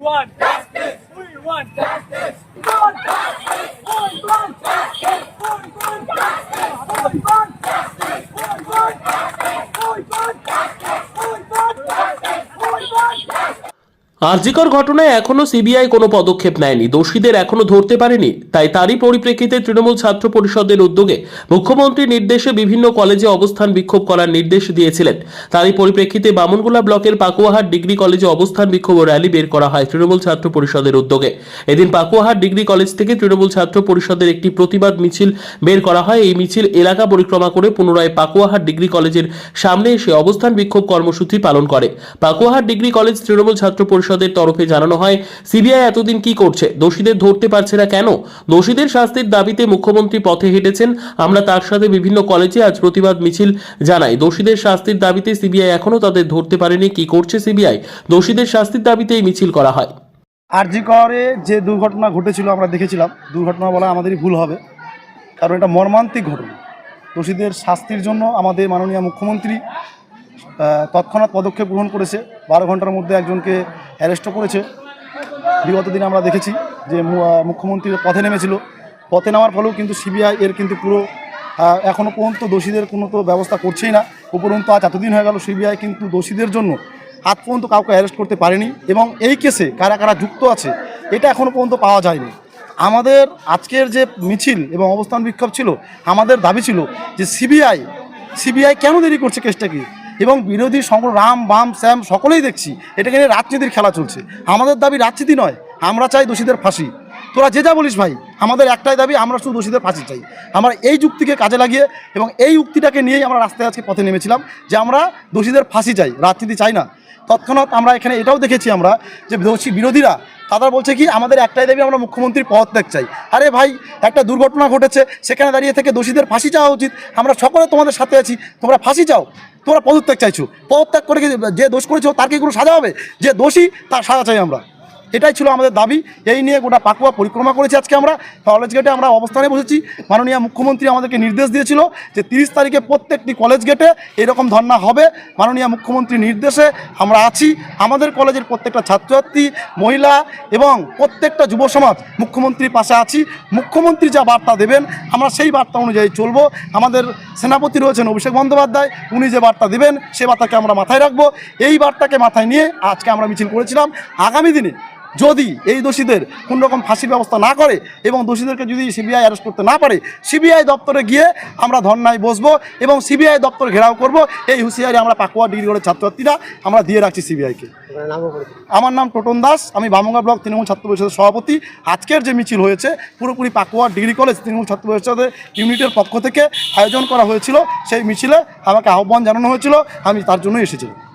One. RG Kar ঘটনায় এখনও CBI কোনো পদক্ষেপ নেয়নি। দোষীদের এখনও ধরতে পারেনি। তাই তারই পরিপ্রেক্ষিতে তৃণমূল ছাত্র পরিষদের উদ্যোগে মুখ্যমন্ত্রীর নির্দেশে বিভিন্ন কলেজে অবস্থান বিক্ষোভ করার নির্দেশ দিয়েছিলেন। তারই পরিপ্রেক্ষিতে বামনগোলা ব্লকের পাকুয়াহাট ডিগ্রি কলেজে অবস্থান বিক্ষোভ র্যালি বের করা হয় তৃণমূল ছাত্র পরিষদের উদ্যোগে। এদিন পাকুয়াহাট ডিগ্রি কলেজ থেকে তৃণমূল ছাত্র পরিষদের একটি প্রতিবাদ মিছিল বের করা হয়। এই মিছিল এলাকা পরিক্রমা করে পুনরায় পাকুয়াহাট ডিগ্রি কলেজের সামনে এসে অবস্থান বিক্ষোভ কর্মসূচি পালন করে। পাকুয়াহাট ডিগ্রি কলেজ তৃণমূল ছাত্র পরিষদের তরফে জানানো হয়, সিবিআই এতদিন কি করছে? দোষীদের ধরতে পারছে না কেন? দোষীদের শাস্তির দাবিতে মুখ্যমন্ত্রী পথে হেঁটেছেন। আমরা তার সাথে বিভিন্ন কলেজে আজ প্রতিবাদ মিছিল জানাই। দোষীদের শাস্তির দাবিতে সিবিআই এখনও তাদের ধরতে পারেনি। কি করছে সিবিআই? দোষীদের শাস্তির দাবিতে এই মিছিল করা হয়। আরজি করে যে দুর্ঘটনা ঘটেছিল আমরা দেখেছিলাম। দুর্ঘটনা বলা আমাদেরই ভুল হবে। কারণ এটা মর্মান্তিক ঘটনা। দোষীদের শাস্তির জন্য আমাদের মাননীয় মুখ্যমন্ত্রী তৎক্ষণাৎ পদক্ষেপ গ্রহণ করেছে। বারো ঘণ্টার মধ্যে একজনকে অ্যারেস্টও করেছে। বিগত দিনে আমরা দেখেছি যে মুখ্যমন্ত্রী পথে নেমেছিল। পথে নেওয়ার ফলেও কিন্তু সিবিআই এর কিন্তু পুরো এখনও পর্যন্ত দোষীদের কোনো তো ব্যবস্থা করছেই না। উপরন্তু আজ এতদিন হয়ে গেল সিবিআই কিন্তু দোষীদের জন্য আজ পর্যন্ত কাউকে অ্যারেস্ট করতে পারেনি এবং এই কেসে কারা কারা যুক্ত আছে, এটা এখনও পর্যন্ত পাওয়া যায়নি। আমাদের আজকের যে মিছিল এবং অবস্থান বিক্ষোভ ছিল, আমাদের দাবি ছিল যে সিবিআই সিবিআই কেন দেরি করছে কেসটাকে এবং বিরোধী সংগ্রাম রাম, বাম, শ্যাম সকলেই দেখছি এটাকে নিয়ে রাজনীতির খেলা চলছে। আমাদের দাবি রাজনীতি নয়, আমরা চাই দোষীদের ফাঁসি। তোরা যে যা বলিস ভাই, আমাদের একটাই দাবি, আমরা শুধু দোষীদের ফাঁসি চাই। আমরা এই যুক্তিকে কাজে লাগিয়ে এবং এই উক্তিটাকে নিয়েই আমরা রাস্তায় আজকে পথে নেমেছিলাম যে আমরা দোষীদের ফাঁসি চাই, রাজনীতি চাই না। তৎক্ষণাৎ আমরা এখানে এটাও দেখেছি আমরা যে দোষী বিরোধীরা তারা বলছে কি, আমাদের একটাই দাবি, আমরা মুখ্যমন্ত্রীর পদত্যাগ চাই। আরে ভাই, একটা দুর্ঘটনা ঘটেছে, সেখানে দাঁড়িয়ে থেকে দোষীদের ফাঁসি চাওয়া উচিত। আমরা সকলে তোমাদের সাথে আছি, তোমরা ফাঁসি চাও, তোমরা পদত্যাগ চাইছো। পদত্যাগ করে যে দোষ করেছ, তার কি কোনো সাজা হবে? যে দোষী, তার সাজা চাই আমরা। এটাই ছিল আমাদের দাবি। এই নিয়ে গোটা পাকুয়া পরিক্রমা করেছি আজকে আমরা। কলেজ গেটে আমরা অবস্থানে বসেছি। মাননীয় মুখ্যমন্ত্রী আমাদেরকে নির্দেশ দিয়েছিল যে তিরিশ তারিখে প্রত্যেকটি কলেজ গেটে এরকম ধর্না হবে। মাননীয় মুখ্যমন্ত্রীর নির্দেশে আমরা আছি। আমাদের কলেজের প্রত্যেকটা ছাত্রছাত্রী, মহিলা এবং প্রত্যেকটা যুব সমাজ মুখ্যমন্ত্রীর পাশে আছি। মুখ্যমন্ত্রী যা বার্তা দেবেন, আমরা সেই বার্তা অনুযায়ী চলব। আমাদের সেনাপতি রয়েছেন অভিষেক বন্দ্যোপাধ্যায়, উনি যে বার্তা দেবেন, সে বার্তাকে আমরা মাথায় রাখব। এই বার্তাকে মাথায় নিয়ে আজকে আমরা মিছিল করেছিলাম। আগামী দিনে যদি এই দোষীদের কোনো রকম ফাঁসির ব্যবস্থা না করে এবং দোষীদেরকে যদি সিবিআই অ্যারেস্ট করতে না পারে সিবিআই দপ্তরে গিয়ে আমরা ধর্নায় বসবো এবং সিবিআই দপ্তর ঘেরাও করব। এই হুঁশিয়ারি আমরা পাকুয়া ডিগ্রি করে ছাত্রছাত্রীরা আমরা দিয়ে রাখছি সিবিআইকে। আমার নাম টোটন দাস আমি বামঙ্গা ব্লক তৃণমূল ছাত্র পরিষদের সভাপতি। আজকের যে মিছিল হয়েছে পুরোপুরি পাকুয়া ডিগ্রি কলেজ তৃণমূল ছাত্র পরিষদের ইউনিটের পক্ষ থেকে আয়োজন করা হয়েছিল। সেই মিছিলে আমাকে আহ্বান জানানো হয়েছিল আমি তার জন্যই এসেছিলাম।